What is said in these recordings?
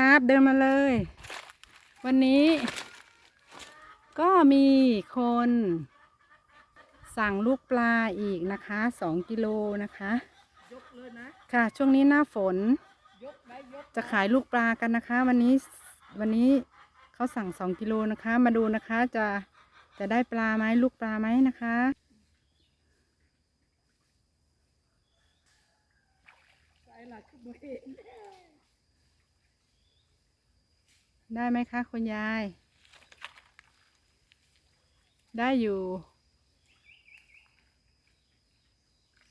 ครับเดินมาเลย วันนี้ ก็มีคน สั่งลูกปลาอีกนะคะสองกิโลนะคะยกเลยนะค่ะ ช่วงนี้หน้าฝน ยกได้ยกจะขายลูกปลากันนะคะ วันนี้วันนี้เขาสั่งสองกิโลนะคะ มาดูนะคะจะจะได้ปลาไหมลูกปลาไหมนะคะใส่หลักขึ้นมาเห็น ได้ไหมคะคุณยาย ได้อยู่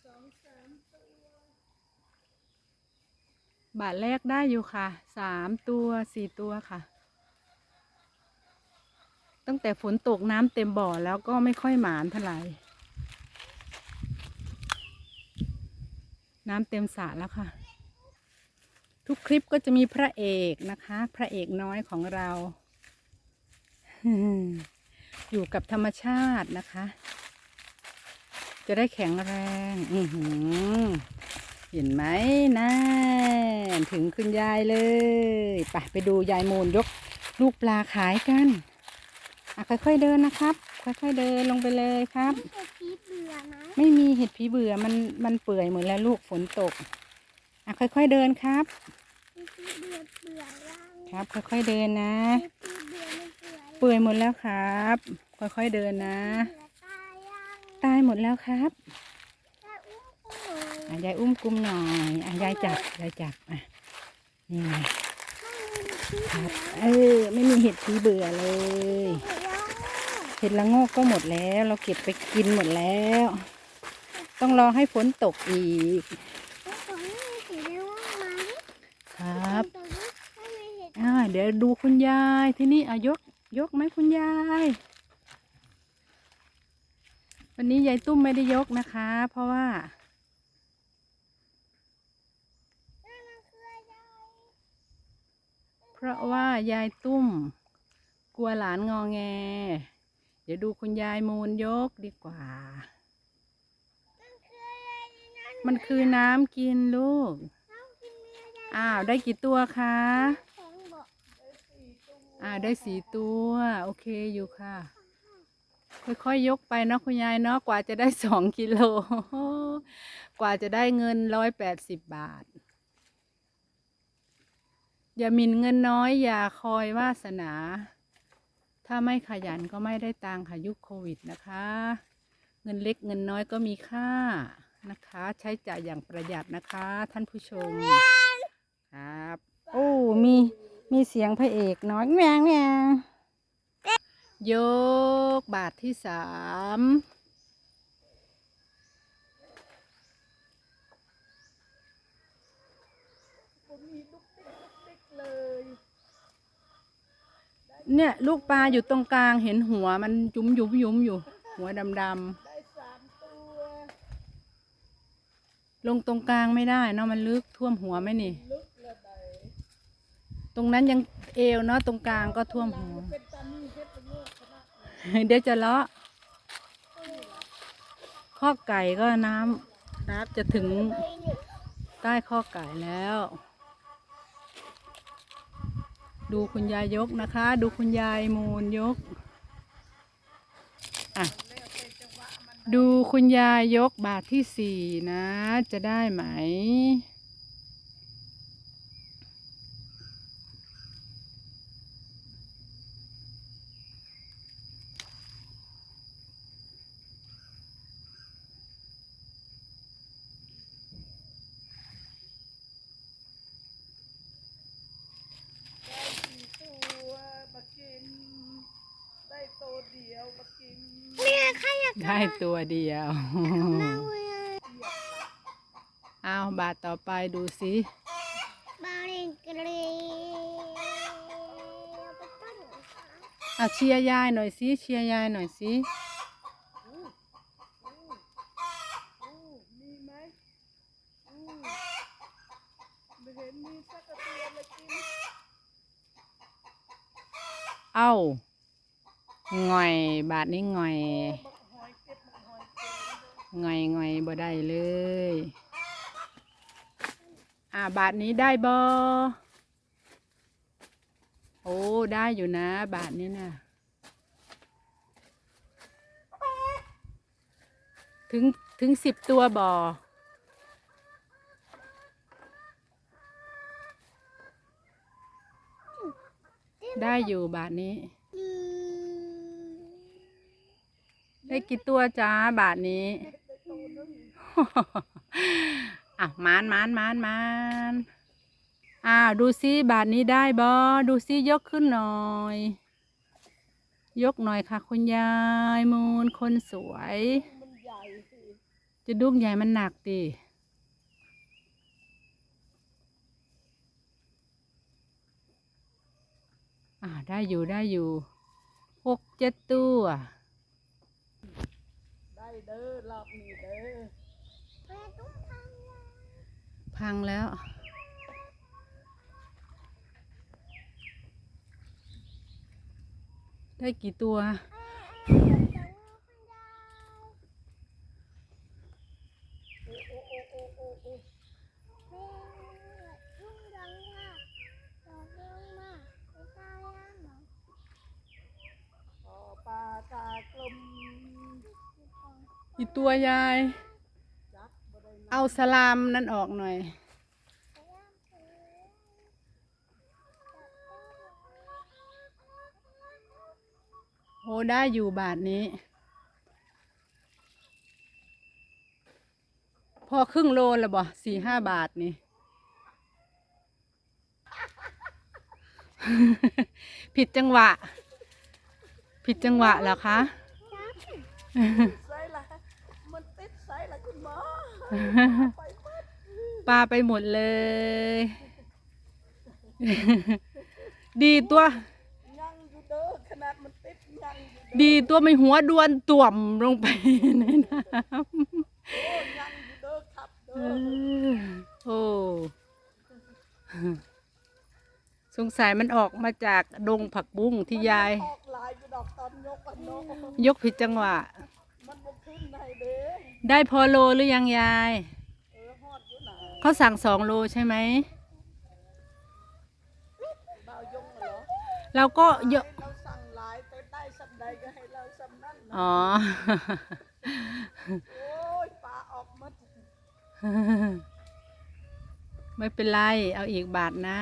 สองสามตัวบาทแรกได้อยู่ค่ะ สามตัวสี่ตัวค่ะ ตั้งแต่ฝนตกน้ำเต็มบ่อแล้วก็ไม่ค่อยหมานเท่าไหร่ น้ำเต็มสระแล้วค่ะ ทุกคลิปก็จะมีพระเอกนะคะ พระเอกน้อยของเรา อยู่กับธรรมชาตินะคะ จะได้แข็งแรงอือหือเห็นไหมนะถึงคุณยายเลยไปไปดูยายมูลยกลูกปลาขายกันอะค่อยๆเดินนะครับ ค่อยๆเดินลงไปเลยครับ ไม่เคยคิดเบื่อไหมไม่มีเห็ดผีเบื่อมันมันเปื่อยหมดแล้วลูกฝนตก อะค่อยๆเดินครับไม่คิดเบื่อเบื่อยังครับค่อยๆเดินนะไม่คิดเบื่อไม่เบื่อเปื่อยหมดแล้วครับ ค่อยๆเดินนะเบื่อตายยังตายหมดแล้วครับแค่อุ้มกูหน่อยอะยายอุ้มกลุมหน่อยอะยายจับยายจับอะนี่ไงไม่มีคิดคเบื่รับอเออไม่มีเห็ดผีเบื่อเลยเบื่อยังเห็ดละโงกก็หมดแล้ว เราเก็บไปกินหมดแล้ว ต้องรอให้ฝนตกอีก แล้วตรงนี้มีสีเรียกว่าไหม ครับ ตรงนี้ไม่ มีเดี๋ยวดูคุณยายที่นี่อะยกยกไหมคุณยาย วันนี้ยายตุ้มไม่ได้ยกนะคะ เพราะว่าเพราะว่ายายตุ้ม กลัวหลานงอแง เดี๋ยวดูคุณยายมูลยกดีกว่า มันคือน้ำกินลูกอ้าว ได้กี่ตัวคะ อ่าได้สีตัว โอเคอยู่ค่ะ ค่อยๆยกไปเนาะคุณยายเนาะกว่าจะได้สองกิโล กว่าจะได้เงินร้อยแปดสิบบาท อย่าหมินเงินน้อย อย่าคอยวาสนา ถ้าไม่ขยันก็ไม่ได้ตังค่ะยุคโควิดนะคะ เงินเล็กเงินน้อยก็มีค่านะคะ ใช้จ่ายอย่างประหยัดนะคะ ท่านผู้ชมครับ โอ้มี มีเสียงพระเอกน้อยแมงแมงยกบาทที่สามผมมีลูกติ๊กลูกติ๊กเลยเนี่ย ลูกปลาอยู่ตรงกลางเห็นหัวมันยุ้มยุ้มยุ้มอยู่ หัวดำดำลงตรงกลางไม่ได้เนาะมันลึกท่วมหัวไหมนี่ ตรงนั้นยังเอวเนาะตรงกลางก็ท่วมหัว เดี๋ยวจะเลาะข้อไก่ก็น้ำน้ำจะถึงใต้ข้อไก่แล้ว ดูคุณยายยกนะคะ ดูคุณยายมูลยกอะดูคุณยายยกบาทที่สี่นะ จะได้ไหม ได้สี่ตัวมากิน ได้ตัวเดี ยวมากินเนี่ยใครอยากได้ตัวเดียวนั่งเลยเอาบาทต่อไปดูสิบาริงกรีเอาไปตั้งเอาเชียร์ยายหน่อยสิเชียร์ยายหน่อยสิอู้มีไหมอู้ไม่เห็นมีสักตัวเลยกินเอา ง่อยบาทนี้ง่อยเก็บบักหอยเง่อยง่อยบ่ได้เลย อ่าบาทนี้ได้บ่โอ้ได้อยู่นะ บาทนี้นะถึงถึงสิบตัวบ่อได้อยู่บาทนี้ ได้กี่ตัวจ้าบาทนี้ อะมานมานมานมานอ่าดูซิบาทนี้ได้บอดูซิยกขึ้นหน่อย ยกหน่อยค่ะ คุณยายมูลคนสวย จะดุ้งใหญ่มันหนักดิอ่าได้อยู่ได้อยู่หกเจ็ดตัว เด้อรอบนี้เด้อแม่ต้องทำนะพังแล้ว ได้กี่ตัว ปลาตากลม กี่ตัวยาย เอาสลามนั่นออกหน่อย โอ้ได้อยู่บาทนี้ พอครึ่งโลแล้วบ่สี่ห้าบาทนี่ ผิดจังหวะ ผิดจังหวะเหรอคะ ใส่ละมันติดใส่ละ คุณหมอปลาไปหมดเลย ดีตัว ยังอยู่เด้อขนาดมันติดยังอยู่เด้อดีตัวไม่หัวดวนต่วมลงไปในน้โอ้ยังอยู่เด้อครับำเด้อออโอ้สงสัยมันออกมาจากดงผักบุ้งที่ยายออกลายอยู่ดอกตอนยกอันโนยกผิดจังหวะ มันบ่ขึ้นได้เด้ ได้พอโลหรือยังยายเออฮอดอยู่ไหนเขาสั่งสองโลใช่ไหมบ่าวยงเหรอเราก็เยอะเราสั่งหลายแต่ได้สัมใดก็ให้เราสัมนั่นนะอ๋อ โอ้ยปลาออกหมดไม่เป็นไร เอาอีกบาทหน้า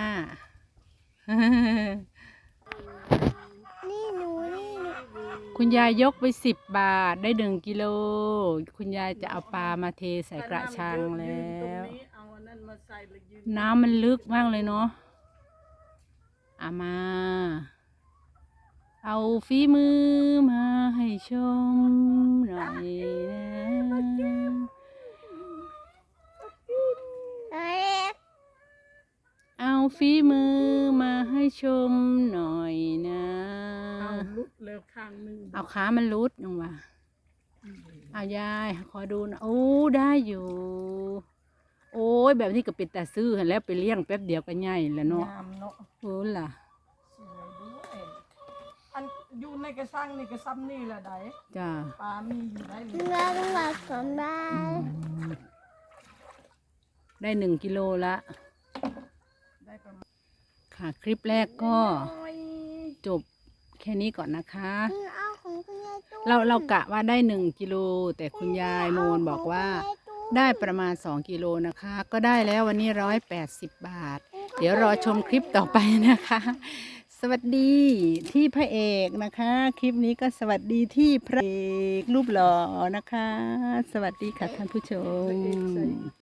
นี่หนูนี่หนู คุณ ยายยกไปสิบบาทได้หนึ่งกิโล คุณยายจะเอาปลามาเทใส่กระชังแล้วนี้เอาอันนั้นมาใส่แล้วยืนน้ำมันลึกมากเลยเนาะอามา เอาฝีมือมาให้ชมหน่อยนะ เอ้ย เอา ฝีมือมาให้ชมหน่อยนะ เอาลุดแล้วข้างหนึงเอาขามันรุดลงมาเอายาย ขอดูนะโอ้ ได้อยู่ โอ้ย แบบนี้ก็เป็นแต่ซื้อหั่นแล้วไปเลี้ยงแป๊บเดียวก็ใหญ่แล้วเนาะงามเนาะโอ้ล่ะ สวยด้วยอันอยู่ในกระชังนี่กระซ้ำนี่แหละไดจ้า ปลามีอยู่ได้หรือเราต้องมาสอนบ้านได้หนึ่งกิโลละ ได้ประมาณค่ะคลิปแรกก็น้อยจบแค่นี้ก่อนนะคะคุณเอาของคุณยายตู้เราเรากะว่าได้หนึ่งกิโลแต่คุณยายโมนบอกว่าได้ประมาณสองกิโลนะคะ ก็ได้แล้ววันนี้ร้อยแปดสิบบาท เดี๋ยวรอชมคลิปต่อไปนะคะ สวัสดีที่พระเอกนะคะ คลิปนี้ก็สวัสดีที่พระเอกรูปหล่อนะคะ สวัสดีค่ะท่านผู้ชม